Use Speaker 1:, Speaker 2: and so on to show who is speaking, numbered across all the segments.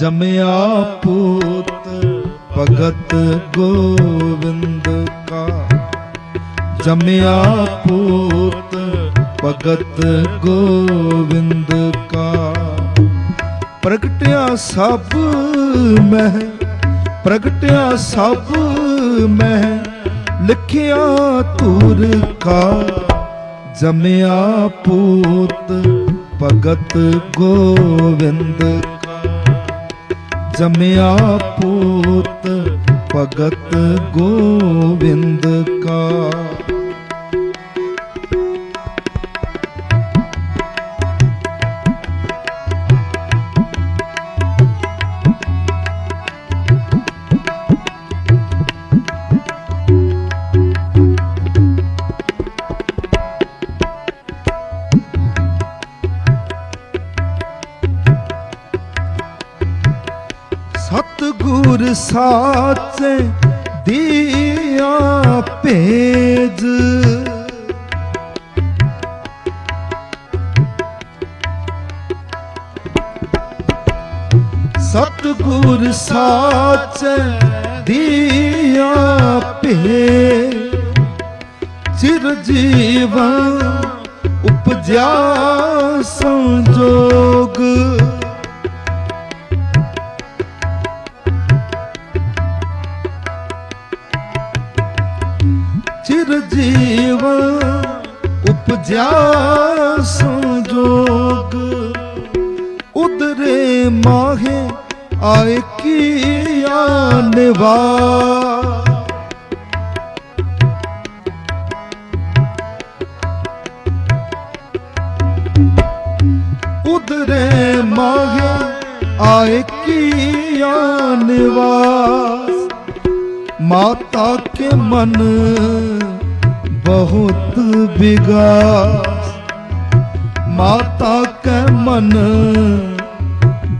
Speaker 1: ਜਮਿਆ ਪੂਤ, ਭਗਤ ਗੋਵਿੰਦ ਕਾ। ਜਮਿਆ ਪੂਤ, ਭਗਤ ਗੋਵਿੰਦ ਕਾ। ਪ੍ਰਗਟਿਆ ਸਭ ਮਹਿ, ਪ੍ਰਗਟਿਆ ਸਭ ਮਹਿ, ਲਿਖਿਆ ਧੂਰ ਕਾ। ਜਮਿਆ ਪੂਤ, ਭਗਤ ਗੋਵਿੰਦ ਜਮਿਆ ਪੂਤ ਭਗਤ ਗੋਵਿੰਦ ਕਾ। ਸਤਗੁਰ ਸਾਚੇ ਦੀਆ ਭੇਜ ਸਤਗੁਰ ਸਾਚੇ ਦੀਆ ਭੇਜ ਚਿਰ ਜੀਵਨ ਉਪਜਿਆ ਸੰਜੋਗ ਨਿਰਜੀਵ ਉਪਜਿਆ ਸੰਜੋਗ। ਉਤਰੇ ਮਾਹੇ ਆਏ ਕੀ ਆਨਵਾ ਉਦਰੇ ਮਾਹੇ ਆਏ ਕੀ ਆਨਵਾ ਮਾਤਾ ਕੇ ਮਨ ਬਹੁਤ ਵਿਗਾਸ ਮਾਤਾ ਕੈ ਮਨ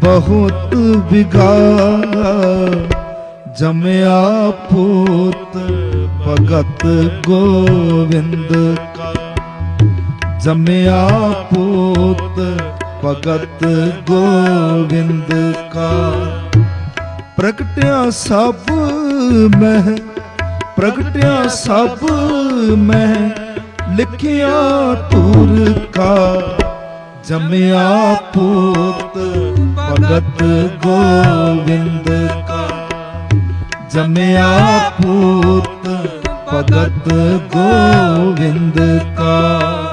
Speaker 1: ਬਹੁਤ ਵਿਗਾਸ ਜਮਿਆ ਪੂਤ ਭਗਤ ਗੋਵਿੰਦ ਕਾ ਜਮਿਆ ਪੂਤ ਭਗਤ ਗੋਵਿੰਦ ਕਾ ਪ੍ਰਗਟਿਆ ਸਭ ਮਹਿ ਪ੍ਰਗਟਿਆ ਸਭ ਮੈਂ ਲਿਖਿਆ ਧੂਰ ਕਾ ਜਮਿਆ ਪੂਤ ਭਗਤ ਗੋਵਿੰਦ ਕਾ। ਜਮਿਆ ਪੂਤ ਭਗਤ ਗੋਵਿੰਦ ਕਾ।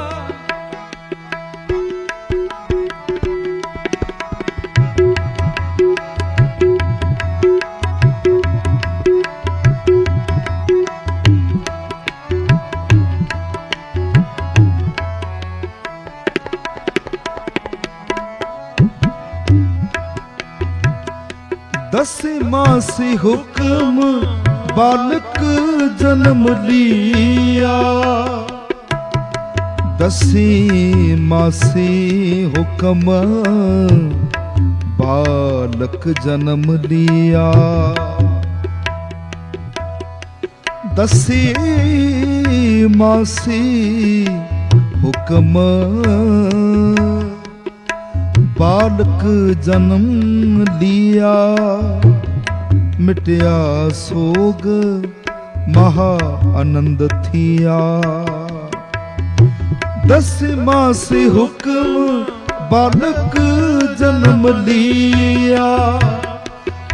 Speaker 1: ਮਾਸੀ ਹੁਕਮ, ਬਾਲਕ ਜਨਮ ਲਿਆ। ਦਸੀ ਮਾਸੀ ਹੁਕਮ, ਬਾਲਕ ਜਨਮ ਲਿਆ। ਦਸੀ ਮਾਸੀ ਹੁਕਮ, ਬਾਲਕ ਜਨਮ ਲਿਆ। ਮਿਟਿਆ ਸੋਗ ਮਹਾ ਆਨੰਦ ਥੀਆ। ਦਸ ਮਾਸੇ ਹੁਕਮ ਬਾਲਕ ਜਨਮ ਲਿਆ।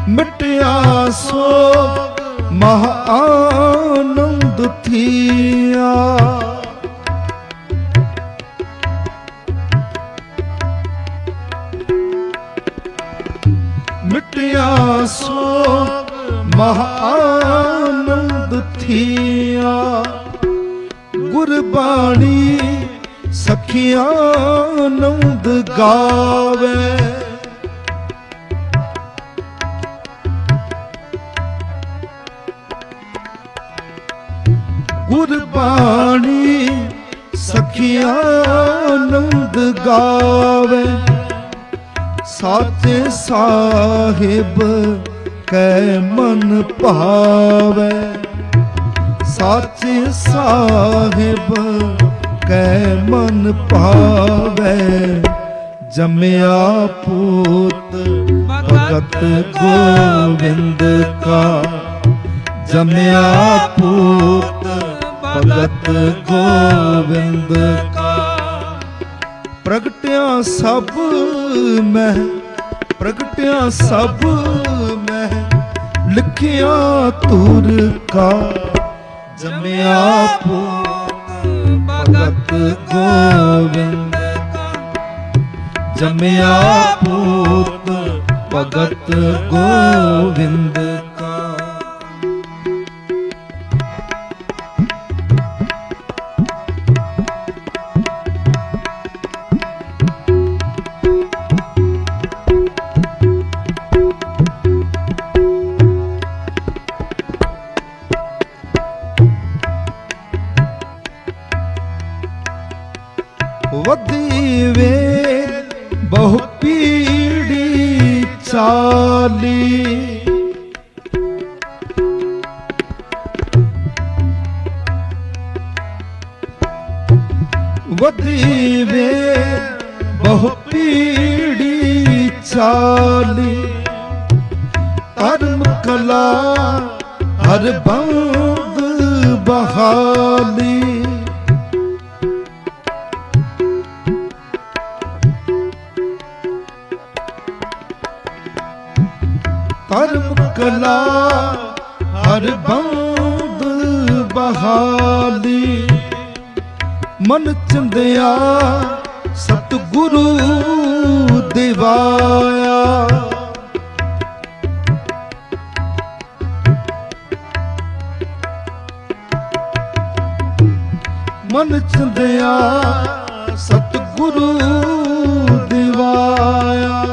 Speaker 1: ਮਿਟਿਆ ਸੋਗ ਮਹਾ ਆਨੰਦ ਥੀਆ। ਮਿਟਿਆ ਸੋਗ ਮਹਾਨੰਦ ਥੀਆ। ਗੁਰਬਾਣੀ ਸਖੀਆਂ ਆਨੰਦ ਗਾਵੇ। ਗੁਰਬਾਣੀ ਸਖੀਆਂ ਆਨੰਦ ਗਾਵੇ। ਸਾਚੇ ਸਾਹਿਬ ਕੈ ਮਨ ਭਾਵੇ। ਸਾਚੇ ਸਾਹਿਬ ਕੈ ਮਨ ਭਾਵੇ। ਜਮਿਆ ਪੂਤ ਭਗਤ ਗੋਬਿੰਦ ਕਾ। ਜਮਿਆ ਪੂਤ ਭਗਤ ਗੋਬਿੰਦ ਕਾ। ਪ੍ਰਗਟਿਆ ਸਭ ਮੈਂ, ਪ੍ਰਗਟਿਆ ਸਭ ਲਿਖਿਆ ਤੁਰ ਕਾ ਜਮਿਆ ਪੂਤ ਭਗਤ ਗੋਬਿੰਦ ਜਮਿਆ ਪੂਤ ਭਗਤ ਗੋਬਿੰਦ ਵਧੀ ਵੇ ਬਹੁ ਪੀੜੀ ਚਾਲੀ। ਧਰਮ, ਕਲਾ, ਹਰ ਬੰਦ ਬਹਾਲੀ। ਧਰਮ, ਕਲਾ, ਹਰ ਬੰਦ ਬਹਾਲੀ। ਮਨ ਚੰਦਿਆ ਸਤਿਗੁਰੂ ਦਿਵਾਇਆ। ਮਨ ਚੰਦਿਆ ਸਤਿਗੁਰੂ ਦਿਵਾਇਆ।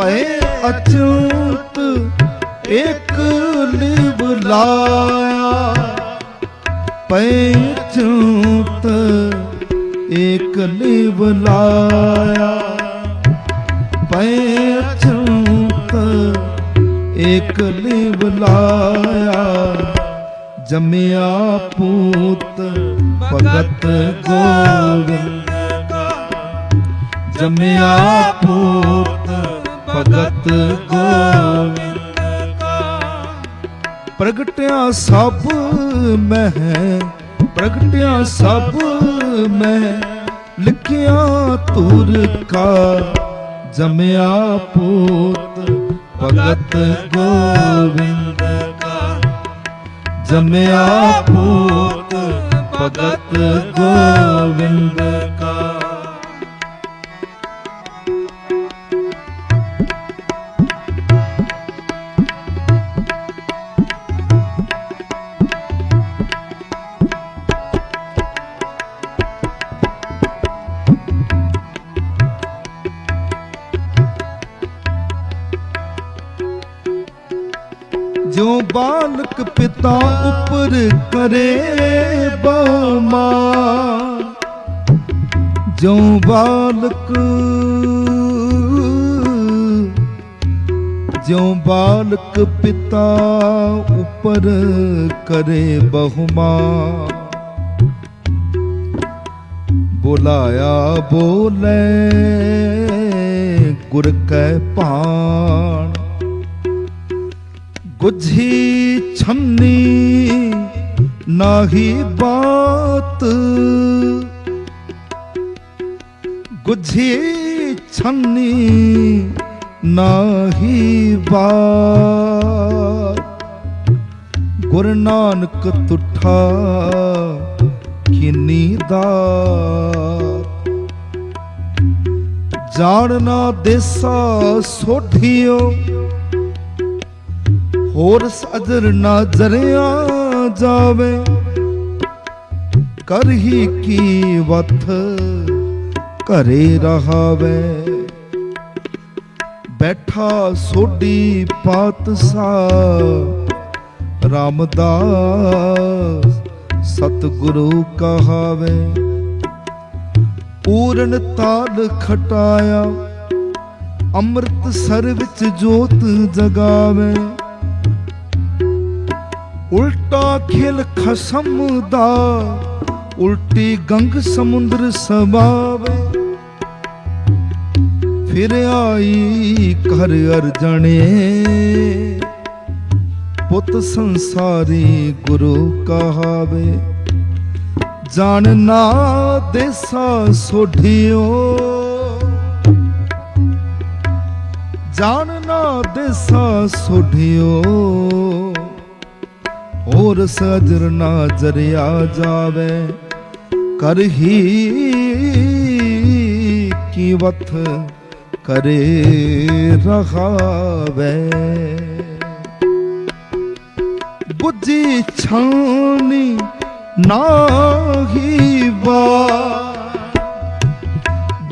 Speaker 1: ਪਏ ਅਚੂਤ ਇੱਕ ਲਿਵ ਲਾਇਆ। ਪਏ ਅਚੂਤ ਇੱਕ ਲਿਵ ਲਾਇਆ। ਪਏ ਅਚੂਤ ਇੱਕ ਲਿਵ ਲਾਇਆ। ਜਮਿਆ ਪੂਤ ਭਗਤ ਗੋਬਿੰਦ ਜਮਿਆ ਪੂਤ ਭਗਤ ਗੋਬਿੰਦ ਪ੍ਰਗਟਿਆ ਸਭ ਮਹਿ ਪ੍ਰਗਟਿਆ ਸਭ ਮਹਿ ਲਿਖਿਆ ਤੁਰ ਕਾ ਜਮਿਆ ਪੂਤ ਭਗਤ ਗੋਬਿੰਦ ਕਾ ਜਮਿਆ ਪੂਤ ਭਗਤ ਗੋਬਿੰਦ ਬਾਲਕ ਉਪਰ ਕਰੇ ਬਉਮਾ ਜੋ ਬਾਲਕ ਜੋ ਬਾਲਕ ਪਿਤਾ ਉਪਰ ਕਰੇ ਬਹੁਮਾ। ਬੁਲਾਇਆ ਬੋਲੇ ਗੁਰ ਕੈ ਭਾਣ। ਗੁਝੀ ਛੰਨੀ ਨਾਹੀ ਬਾਤ ਗੁਝੀ ਛੰਨੀ ਨਾਹੀ ਬਾਤ ਗੁਰ ਨਾਨਕ ਤੁਠਾ ਕਿਨੀ ਦਾਤ ਜਾਣਨਾ ਦੇਸਾ ਸੋਢਿਓ ਹੋਰ ਸਜਰ ਨਾ ਜਰਿਆ ਜਾਵੇ। ਕਰਹੀ ਕੀ ਵਥ ਘਰੇ ਰਹਾਵੇ। ਬੈਠਾ ਸੋਢੀ ਪਾਤਸਾ ਰਾਮਦਾਸ ਸਤਿਗੁਰੂ ਕਹਾਵੇ। ਪੂਰਨ ਤਾਲ ਖਟਾਇਆ ਅੰਮ੍ਰਿਤ ਸਰ ਵਿੱਚ ਜੋਤ ਜਗਾਵੇ। ਉਲਟਾ ਖਿਲ ਖਸਮ ਦਾ ਉਲਟੀ ਗੰਗ ਸਮੁੰਦਰ ਸਮਾਵੇ ਫਿਰ ਆਈ ਕਰ ਅਰਜਣੇ। ਪੁੱਤ ਸੰਸਾਰੀ ਗੁਰੂ ਕਹਾਵੇ ਜਾਣਨਾ ਦੇਸਾ ਸੋਢਿਓ। ਜਾਣਨਾ ਦੇਸਾ ਸੋਢਿਓ। ਹੋਰ ਸਜਰ ਨਾ ਜਰਿਆ ਜਾਵੇ। ਕਰ ਕੀ ਵਤ ਕਰੇ ਰਹਾਵੇ। ਬੁੱਝੀ ਛਾਨੀ ਨਾਹੀ ਵਾ।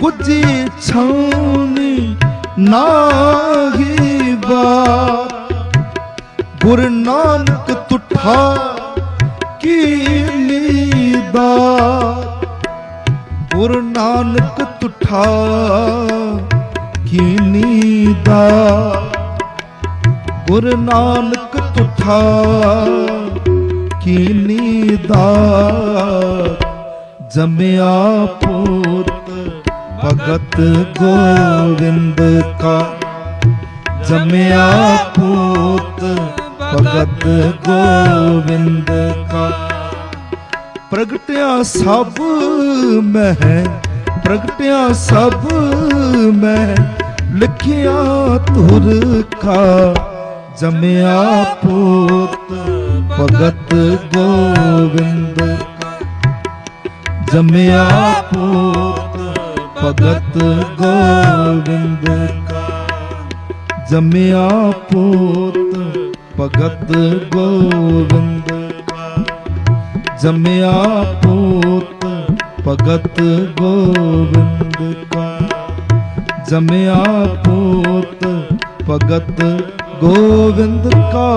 Speaker 1: ਬੁੱਝੀ ਛਾਣੀ ਨਾਹੀ ਵਾ। ਗੁਰ ਨਾਨਕ ਤੁਠਾ ਕੀ ਦਾ ਗੁਰ ਨਾਨਕ ਤੁਠਾ ਕੀਨੀ ਦਾ ਗੁਰ ਨਾਨਕ ਤੁਠਾ ਕੀਨੀ ਦਾ ਜਮਿਆ ਪੁੱਤ ਭਗਤ ਗੋਵਿੰਦ ਕਾ। ਜਮਿਆ ਪੁੱਤ ਭਗਤ ਗੋਵਿੰਦ ਕਾ। ਪ੍ਰਗਟਿਆ ਸਭ ਮਹਿ, ਪ੍ਰਗਟਿਆ ਸਭ ਮੈਂ ਲਿਖਿਆ ਤੁਰ ਕਾ। ਜੰਮਿਆ ਪੁੱਤ ਭਗਤ ਗੋਵਿੰਦ ਜਮਿਆ ਜੰਮਿਆ ਭਗਤ ਗੋਵਿੰਦ ਕਾ। ਜੰਮਿਆ ਪੋਤ ਭਗਤ ਗੋਵਿੰਦ ਕਾ ਜੰਮਿਆ ਪੁੱਤ ਭਗਤ ਗੋਵਿੰਦ ਕਾ ਜੰਮਿਆ ਪੁੱਤ ਭਗਤ ਗੋਵਿੰਦ ਕਾ